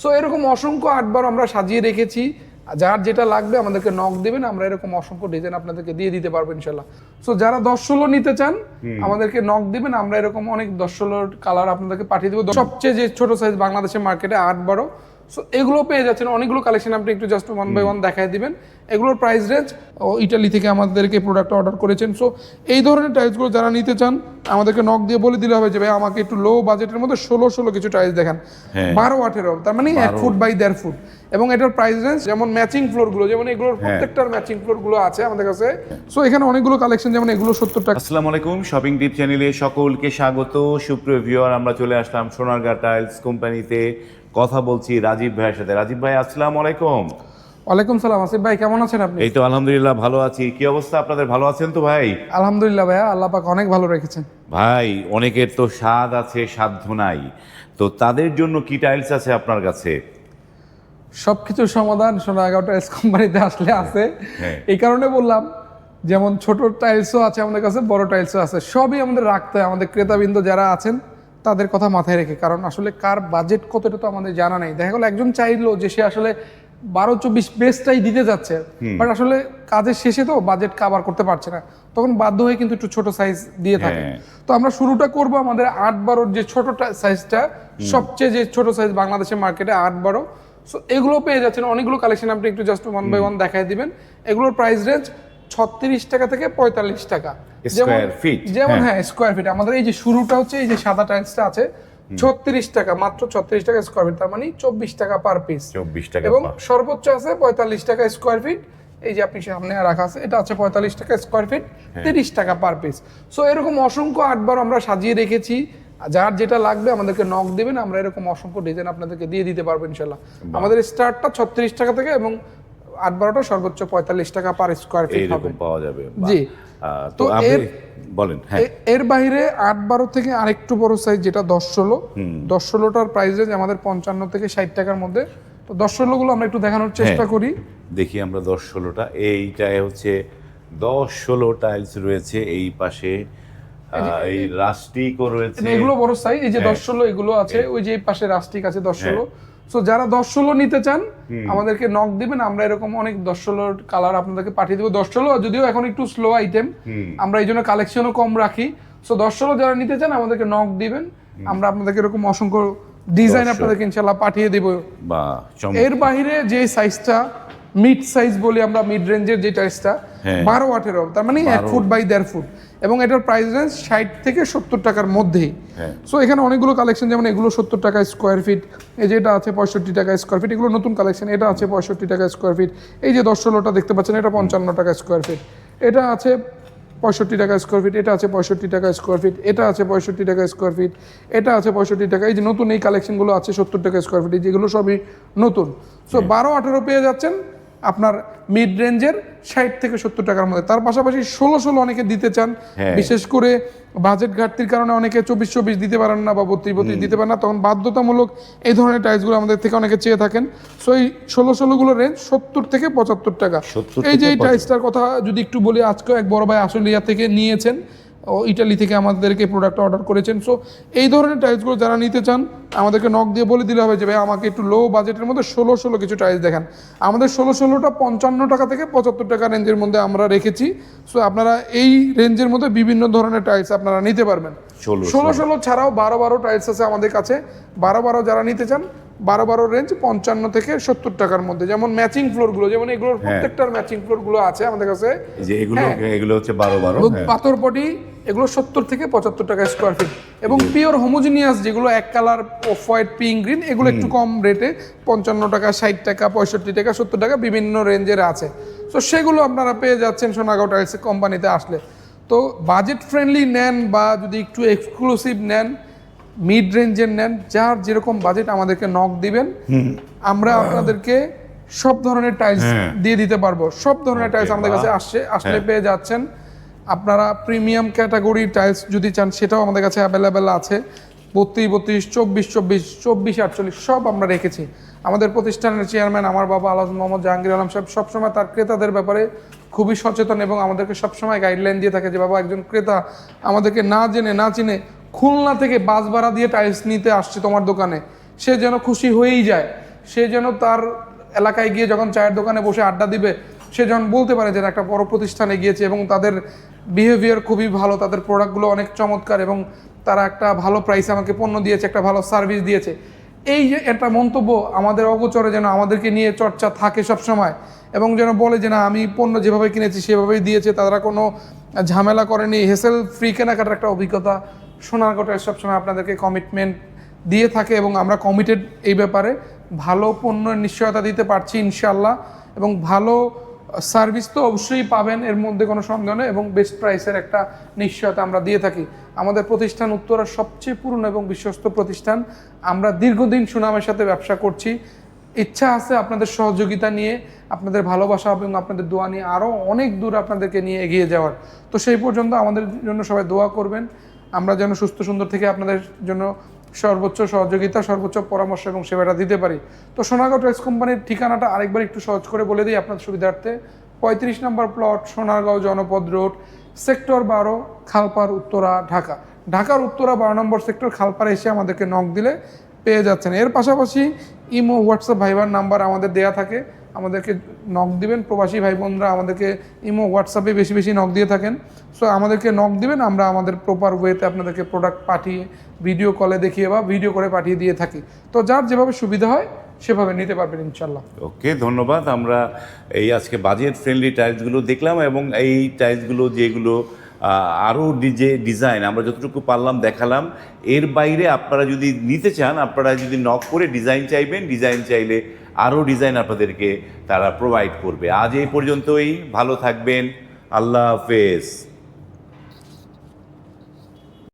So এরকম অসংখ্য আটবার আমরা সাজিয়ে রেখেছি। যার যেটা লাগবে আমাদেরকে নক দেবেন আমরা এরকম অসংখ্য ডিজাইন আপনাদেরকে দিয়ে দিতে পারব ইনশাল্লাহ সো যারা দশ ষোলো নিতে চান আমাদেরকে নক দিবেন আমরা এরকম অনেক দশ ষোলোর কালার আপনাদেরকে পাঠিয়ে দেবো। সবচেয়ে যে ছোট সাইজ বাংলাদেশের মার্কেটে আট বারো সো এগুলো পেয়ে যাচ্ছেন। অনেকগুলো কালেকশন আপনি একটু জাস্ট ওয়ান বাই ওয়ান দেখাই দিবেন। এগুলোর প্রাইস রেঞ্জ ও ইটালি থেকে আমাদেরকে প্রোডাক্ট অর্ডার করেছেন। সো এই ধরনের টাইলসগুলো যারা নিতে চান আমাদেরকে নক দিয়ে বলে দিলে হবে যে ভাই আমাকে একটু লো বাজেটের মধ্যে ষোলো ষোলো কিছু টাইলস দেখান। হ্যাঁ। বারো আঠেরো তার মানে এক ফুট বাই দেড় ফুট এবং এটার প্রাইস রেঞ্জ যেমন ম্যাচিং ফ্লোরগুলো যেমন এগুলোর হ্যাঁ। প্রত্যেকটার ম্যাচিং ফ্লোরগুলো আছে আমাদের কাছে। সো এখানে অনেকগুলো কালেকশন যেমন এগুলো সত্তর টাকা। আসসালামু আলাইকুম শপিং টিপ চ্যানেলে সকলকে স্বাগত। সুপ্রিয় ভিউয়ার আমরা চলে আসলাম সোনারগাঁ টাইলস কোম্পানিতে কথা বলছি রাজীব ভাইয়ের সাথে। রাজীব ভাই আসসালামু আলাইকুম। ওয়ালাইকুম সালাম আসিফ ভাই কেমন আছেন আপনি? এই তো আলহামদুলিল্লাহ ভালো আছি। কি অবস্থা আপনাদের? ভালো আছেন তো ভাই? আলহামদুলিল্লাহ ভাইয়া আল্লাহ পাক অনেক ভালো রেখেছেন। ভাই অনেকের তো স্বাদ আছে সাধ্য নাই। তো তাদের জন্য কি টাইলস আছে আপনার কাছে? সবকিছুর সমাধান সোনা এগারোটা এস কোম্পানিতে আসলে আছে। হ্যাঁ। এই কারণে বললাম যেমন ছোট টাইলসও আছে আমাদের কাছে বড় টাইলসও আছে। সবই আমাদের রাখতে হয়। আমাদের ক্রেতাবৃন্দ যারা আছেন তাদের কথা মাথায় রেখে কারণ আসলে কার বাজেট কতটা তো আমাদের জানা নেই। দেখা গেলো একজন চাইলো যে সে আসলে বারো চব্বিশ বেসটাই দিতে যাচ্ছে বাট আসলে কাজের শেষে তো বাজেট কাভার করতে পারছে না। তখন বাধ্য হয়ে কিন্তু একটু ছোট সাইজ দিয়ে থাকে। হ্যাঁ। তো আমরা শুরুটা করব আমাদের আট বারোর যে ছোট সাইজটা সবচেয়ে যে ছোট সাইজ বাংলাদেশের মার্কেটে আট বারো সো এগুলো পেয়ে যাচ্ছেন। অনেকগুলো কালেকশন আপনি একটু জাস্ট ওয়ান বাই ওয়ান দেখাই দিবেন। এগুলোর প্রাইস রেঞ্জ ছত্রিশ টাকা থেকে পঁয়তাল্লিশ টাকা। যেমন হ্যাঁ। স্কোয়ার ফিট আমাদের এই যে শুরুটা হচ্ছে এই যে সাদা টাইলসটা আছে ছত্রিশ টাকা মাত্র ছত্রিশ টাকা স্কোয়ার ফিট তার মানে চব্বিশ টাকা পার পিস চব্বিশ টাকা এবং সর্বোচ্চ আছে পঁয়তাল্লিশ টাকা স্কোয়ার ফিট এই যে আপনি সামনে রাখা আছে এটা আছে পঁয়তাল্লিশ টাকা স্কোয়ার ফিট। তিরিশ টাকা পার পিস সো এরকম অসংখ্য আটবার আমরা সাজিয়ে রেখেছি। যার যেটা লাগবে আমাদেরকে নক দিবেন আমরা এরকম অসংখ্য ডিজাইন আপনাদেরকে দিয়ে দিতে পারব ইনশাল্লাহ আমাদের স্টার্টটা ছত্রিশ টাকা থেকে এবং আট বারোটা সর্বোচ্চ পঁয়তাল্লিশ টাকা পার স্কোয়ার ফিট হবে। পাওয়া যাবে। জি। তো এর- বলেন হ্যাঁ। এর বাইরে আট বারো থেকে আরেকটু বড় সাইজ যেটা দশ ষোলো। দশ ষোলোটার প্রাইস রেঞ্জ আমাদের পঞ্চান্ন থেকে ষাট টাকার মধ্যে। তো দশ ষোলোগুলো আমরা একটু দেখানোর চেষ্টা হ্যাঁ। করি। দেখি আমরা দশ ষোলোটা। এইটায় হচ্ছে দশ ষোলো টাইলস রয়েছে এই পাশে। এই রাস্টিকও রয়েছে। এগুলো বড় সাইজ এই যে হ্যাঁ। দশ ষোলো এগুলো আছে। ওই যে পাশে রাস্টিক আছে দশ ষোলো। সো যারা দশ ষোলো নিতে চান আমাদেরকে নক দিবেন। আমরা এরকম অনেক দশ ষোলোর কালার আপনাদেরকে পাঠিয়ে দেবো। দশ ষোলো যদিও এখন একটু স্লো আইটেম আমরা এই জন্য কালেকশনও কম রাখি। সো দশ ষোলো যারা নিতে চান আমাদেরকে নক দিবেন। আমরা আপনাদেরকে এরকম অসংখ্য ডিজাইন আপনাদেরকে ইনশাল্লাহ পাঠিয়ে দেবো। এর বাইরে যে সাইজটা মিড সাইজ বলি আমরা মিড রেঞ্জের যে টাইসটা হ্যাঁ। বারো আঠেরো তার মানে এক ফুট বাই দেড় ফুট এবং এটার প্রাইস রেঞ্জ ষাট থেকে সত্তর টাকার মধ্যেই। হ্যাঁ। সো এখানে অনেকগুলো কালেকশন যেমন এগুলো সত্তর টাকা স্কোয়ার ফিট এই যে এটা আছে পঁয়ষট্টি টাকা স্কোয়ার ফিট এগুলো নতুন কালেকশন এটা আছে পঁয়ষট্টি টাকা স্কোয়ার ফিট এই যে দশ ষোলোটা দেখতে পাচ্ছেন এটা পঞ্চান্ন টাকা স্কোয়ার ফিট এটা আছে পঁয়ষট্টি টাকা স্কোয়ার ফিট এটা আছে পঁয়ষট্টি টাকা স্কোয়ার ফিট এটা আছে পঁয়ষট্টি টাকা স্কোয়ার ফিট এটা আছে পঁয়ষট্টি টাকা। এই যে নতুন এই কালেকশনগুলো আছে সত্তর টাকা স্কোয়ার ফিট যেগুলো সবই নতুন। সো বারো আঠেরো পেয়ে যাচ্ছেন আপনার মিড রেঞ্জের ষাট থেকে সত্তর টাকার মধ্যে। তার পাশাপাশি ষোলো ষোলো অনেকে দিতে চান। হ্যাঁ। বিশেষ করে বাজেট ঘাটতির কারণে অনেকে চব্বিশ চব্বিশ দিতে পারেন না বা বত্রিশ বত্রিশ দিতে পারেন না। তখন বাধ্যতামূলক এই ধরনের টাইলসগুলো আমাদের থেকে অনেকে চেয়ে থাকেন। সো এই ষোলো ষোলোগুলোর রেঞ্জ সত্তর থেকে পঁচাত্তর টাকা। এই যে এই টাইলসটার কথা যদি একটু বলি আজকেও এক বড় ভাই আসলিয়া থেকে নিয়েছেন। ইটালি থেকে আমাদেরকে প্রোডাক্ট অর্ডার করেছেন। সো এই ধরনের টাইলসগুলো যারা নিতে চান আমাদেরকে নক দিয়ে বলে দিলে হবে যে ভাই আমাকে একটু লো বাজেটের মধ্যে ষোলো ষোলো কিছু টাইলস দেখান। আমাদের ষোলো ষোলোটা পঞ্চান্ন টাকা থেকে পঁচাত্তর টাকা রেঞ্জের মধ্যে আমরা রেখেছি। সো আপনারা এই রেঞ্জের মধ্যে বিভিন্ন ধরনের টাইলস আপনারা নিতে পারবেন। ষোলো ষোলো ষোলো। ছাড়াও বারো বারো টাইলস আছে আমাদের কাছে। বারো বারো যারা নিতে চান বারো বারো রেঞ্জ পঞ্চান্ন থেকে সত্তর টাকার মধ্যে। যেমন ম্যাচিং ফ্লোরগুলো যেমন এগুলোর প্রত্যেকটার ম্যাচিং ফ্লোরগুলো আছে আমাদের কাছে। যে এগুলো হ্যাঁ। এগুলো হচ্ছে বারো বারো হ্যাঁ। পাথর পটি এগুলো সত্তর থেকে পঁচাত্তর টাকা স্কোয়ার ফিট এবং পিওর হোমোজিনিয়াস যেগুলো এক colour of white pink green এগুলো একটু কম রেটে পঞ্চান্ন টাকা ষাট টাকা পঁয়ষট্টি টাকা সত্তর টাকা বিভিন্ন রেঞ্জের আছে। তো সেগুলো আপনারা পেয়ে যাচ্ছেন সোনাগাঁও টাইলস কোম্পানিতে আসলে। তো বাজেট ফ্রেন্ডলি নেন বা যদি একটু এক্সক্লুসিভ নেন মিড রেঞ্জের নেন যার যেরকম বাজেট আমাদেরকে নক দিবেন আমরা আপনাদেরকে সব ধরনের টাইলস হ্যাঁ। দিয়ে দিতে পারব। সব ধরনের টাইলস আমাদের কাছে আসছে আসলে হ্যাঁ। পেয়ে যাচ্ছেন। আপনারা প্রিমিয়াম ক্যাটাগরি টাইলস যদি চান সেটাও আমাদের কাছে অ্যাভেলেবেল আছে। বত্রিশ বত্রিশ চব্বিশ চব্বিশ চব্বিশ আটচল্লিশ সব আমরা রেখেছি। আমাদের প্রতিষ্ঠানের চেয়ারম্যান আমার বাবা আলাজ মোহাম্মদ জাহাঙ্গীর আলম সাহেব সবসময় তার ক্রেতাদের ব্যাপারে খুবই সচেতন এবং আমাদেরকে সবসময় গাইডলাইন দিয়ে থাকে যে বাবা একজন ক্রেতা আমাদেরকে না জেনে না চিনে খুলনা থেকে বাস ভাড়া দিয়ে টাইলস নিতে আসছে তোমার দোকানে। সে যেন খুশি হয়েই যায়। সে যেন তার এলাকায় গিয়ে যখন চায়ের দোকানে বসে আড্ডা দিবে, সে যখন বলতে পারে যে একটা বড় প্রতিষ্ঠানে গিয়েছে এবং তাদের বিহেভিয়ার খুবই ভালো, তাদের প্রোডাক্টগুলো অনেক চমৎকার এবং তারা একটা ভালো প্রাইসে আমাকে পণ্য দিয়েছে, একটা ভালো সার্ভিস দিয়েছে। এই যে একটা মন্তব্য আমাদের অগোচরে যেন আমাদেরকে নিয়ে চর্চা থাকে সব সময় এবং যেন বলে যে না, আমি পণ্য যেভাবে কিনেছি সেভাবেই দিয়েছে, তারা কোনো ঝামেলা করেনি। হেসেল ফ্রি কেনাকাটার একটা অভিজ্ঞতা সোনারগটের সবসময় আপনাদেরকে কমিটমেন্ট দিয়ে থাকে এবং আমরা কমিটেড এই ব্যাপারে ভালো পণ্যের নিশ্চয়তা দিতে পারছি ইনশাল্লাহ এবং ভালো সার্ভিস তো অবশ্যই পাবেন, এর মধ্যে কোনো সন্দেহ নেই এবং বেস্ট প্রাইসের একটা নিশ্চয়তা আমরা দিয়ে থাকি। আমাদের প্রতিষ্ঠান উত্তরার সবচেয়ে পুরনো এবং বিশ্বস্ত প্রতিষ্ঠান। আমরা দীর্ঘদিন সুনামের সাথে ব্যবসা করছি। ইচ্ছা আছে আপনাদের সহযোগিতা নিয়ে, আপনাদের ভালোবাসা এবং আপনাদের দোয়া নিয়ে আরও অনেক দূর আপনাদেরকে নিয়ে এগিয়ে যাওয়ার। তো সেই পর্যন্ত আমাদের জন্য সবাই দোয়া করবেন। আমরা যেন সুস্থ সুন্দর থেকে আপনাদের জন্য সর্বোচ্চ সহযোগিতা, সর্বোচ্চ পরামর্শ এবং সেবাটা দিতে পারি। তো সোনারগাঁও ট্রেস কোম্পানির ঠিকানাটা আরেকবার একটু সহজ করে বলে দিই আপনার সুবিধার্থে। পঁয়ত্রিশ নম্বর প্লট সোনারগাঁও জনপদ রোড সেক্টর বারো খালপাড় উত্তরা, ঢাকা। ঢাকার উত্তরা বারো নম্বর সেক্টর খালপাড়ে এসে আমাদেরকে নক দিলে পেয়ে যাচ্ছেন। এর পাশাপাশি ইমো হোয়াটসঅ্যাপ ভাইবার নাম্বার আমাদের দেয়া থাকে। আমাদেরকে নক দিবেন। প্রবাসী ভাই বোনরা আমাদেরকে ইমো হোয়াটসঅ্যাপে বেশি বেশি নক দিয়ে থাকেন। সো আমাদেরকে নক দিবেন, আমরা আমাদের প্রপার ওয়েতে আপনাদেরকে প্রোডাক্ট পাঠিয়ে ভিডিও কলে দেখিয়ে বা ভিডিও করে পাঠিয়ে দিয়ে থাকি। তো যার যেভাবে সুবিধা হয়, সেভাবে নিতে পারবেন ইনশাল্লাহ ওকে, ধন্যবাদ। আমরা এই আজকে বাজেট ফ্রেন্ডলি টাইলসগুলো দেখলাম এবং এই টাইলসগুলো যেগুলো আরও যে ডিজাইন আমরা যতটুকু পারলাম দেখালাম। এর বাইরে আপনারা যদি নিতে চান, আপনারা যদি নক করে ডিজাইন চাইবেন ডিজাইন চাইলে আরও ডিজাইন আপনাদেরকে তারা প্রোভাইড করবে। আজ এই পর্যন্তই, ভালো থাকবেন, আল্লাহ হাফেজ।